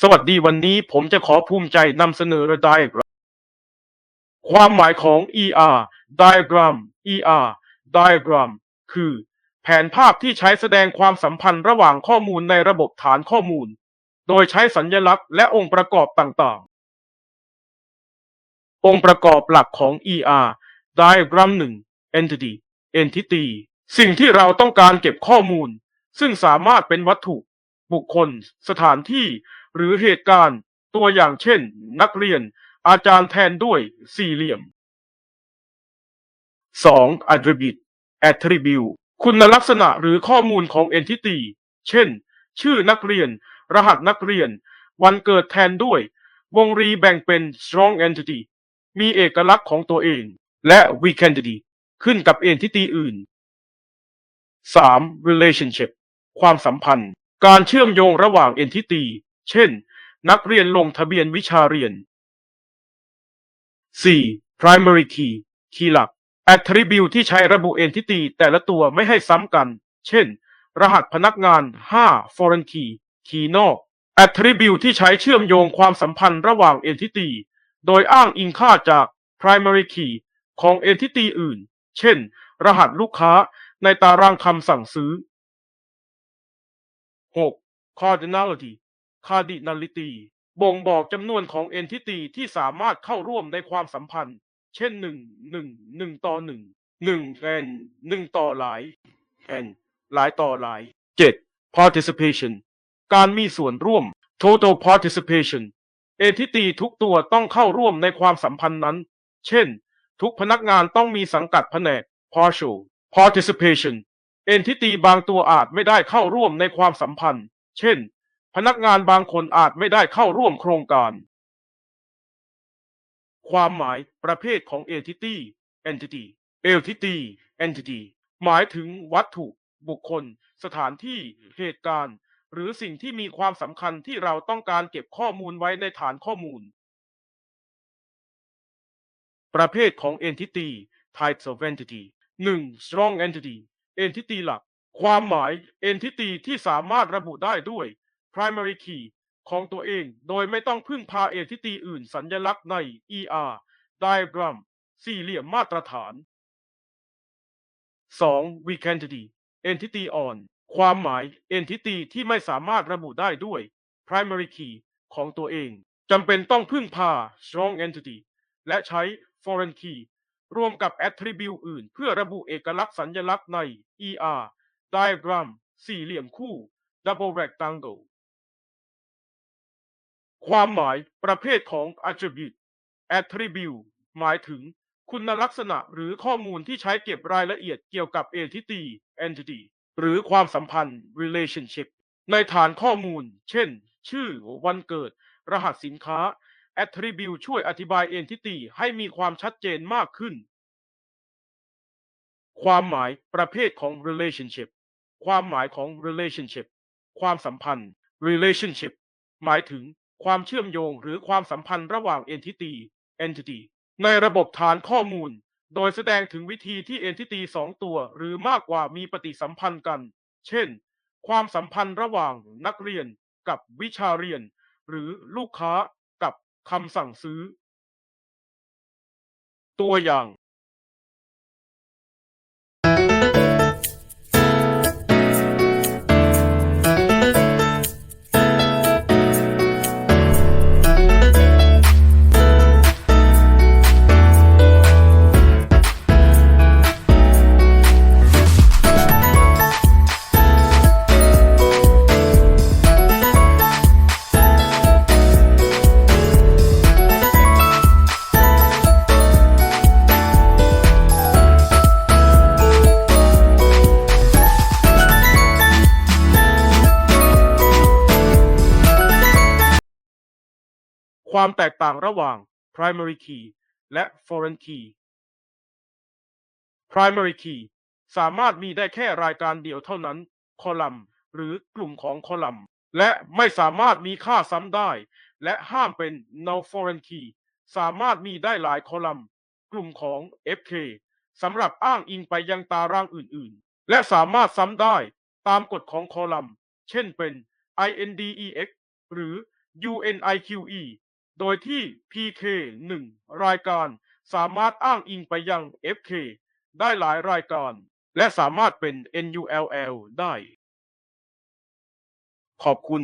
สวัสดีวันนี้ผมจะขอภูมิใจนำเสนอ diagram ความหมายของ ER diagram ER diagram คือ แผนภาพที่ใช้แสดงความสัมพันธ์ระหว่างข้อมูลในระบบฐานข้อมูล โดยใช้สัญลักษณ์และองค์ประกอบต่างๆ องค์ประกอบหลักของ ER diagram 1 entity entity สิ่งที่เราต้องการเก็บข้อมูล ซึ่งสามารถเป็นวัตถุ บุคคล สถานที่ หรือเหตุการณ์ ตัวอย่างเช่น นักเรียน อาจารย์แทนด้วยสี่เหลี่ยม 2. attribute attribute คุณลักษณะหรือข้อมูลของ entity เช่น ชื่อนักเรียน รหัสนักเรียน วันเกิดแทนด้วย วงรีแบ่งเป็น strong entity มีเอกลักษณ์ของตัวเอง และ weak entity ขึ้นกับ entity อื่น 3. relationship ความสัมพันธ์ การเชื่อมโยงระหว่าง entity เช่น นักเรียนลงทะเบียนวิชาเรียน 4. primary key คีย์หลัก attribute ที่ใช้ระบุ entity แต่ละตัวไม่ให้ซ้ำกัน เช่น รหัสพนักงาน 5 foreign key คีย์นอก attribute ที่ใช้เชื่อมโยงความสัมพันธ์ระหว่าง entity โดยอ้างอิงค่าจาก primary key ของ entity อื่น เช่น รหัสลูกค้าในตารางคำสั่งซื้อ 6. cardinality cardinality บ่งบอกจำนวนของ entity ที่สามารถเข้าร่วมในความสัมพันธ์ เช่น 1 1 1 ต่อ 1 1 n 1ต่อหลาย n หลายต่อหลาย 7. participation การมีส่วนร่วม total participation entity ทุกตัวต้องเข้าร่วมในความสัมพันธ์นั้น เช่น ทุกพนักงานต้องมีสังกัดแผนก partial participation entity บางตัวอาจไม่ได้เข้าร่วมในความสัมพันธ์ เช่น พนักงานบางคนอาจไม่ได้เข้าร่วมโครงการ ความหมายประเภทของ entity entity entity entity หมายถึงวัตถุ บุคคล สถานที่ เหตุการณ์ หรือสิ่งที่มีความสำคัญที่เราต้องการเก็บข้อมูลไว้ในฐานข้อมูล ประเภทของ entity types of entity 1. strong entity entity หลัก ความหมาย entity ที่สามารถระบุได้ด้วย primary key ของตัวเอง โดยไม่ต้องพึ่งพา entity อื่นสัญลักษณ์ใน ER diagram สี่เหลี่ยมมาตรฐาน 2. weak entity entity on ความหมาย entity ที่ไม่สามารถระบุได้ด้วย primary key ของตัวเองจำเป็นต้องพึ่งพา strong entity และใช้ foreign key รวมกับ attribute อื่น เพื่อระบุเอกลักษณ์สัญลักษณ์ใน ER diagram สี่เหลี่ยมคู่ double rectangle ความหมายประเภทของ attribute attribute หมายถึงคุณลักษณะหรือข้อมูลที่ใช้เก็บรายละเอียดเกี่ยวกับ entity entity หรือความสัมพันธ์ relationship ในฐานข้อมูล เช่น ชื่อ วันเกิด รหัสสินค้า attribute ช่วยอธิบาย entity ให้มีความชัดเจนมากขึ้น ความหมายประเภทของ relationship ความหมายของ relationship ความสัมพันธ์ relationship หมายถึงความเชื่อมโยงหรือความสัมพันธ์ระหว่าง entity entity ในระบบฐานข้อมูล โดยแสดงถึงวิธีที่ entity สองตัว หรือมากกว่ามีปฏิสัมพันธ์กัน เช่น ความสัมพันธ์ระหว่างนักเรียนกับวิชาเรียน หรือลูกค้า คำสั่งซื้อ ตัวอย่าง ความแตกต่างระหว่าง primary key และ foreign key primary key สามารถมีได้แค่รายการเดียวเท่านั้น คอลัมน์ หรือกลุ่มของคอลัมน์ และไม่สามารถมีค่าซ้ำได้ และห้ามเป็น no foreign key สามารถมีได้หลายคอลัมน์ กลุ่มของ FK สำหรับอ้างอิงไปยังตารางอื่นๆ และสามารถซ้ำได้ตามกฎของคอลัมน์ เช่นเป็น INDEX หรือ UNIQE โดยที่ PK 1 รายการสามารถอ้างอิงไปยัง FK ได้หลายรายการ และสามารถเป็น NULL ได้ ขอบคุณ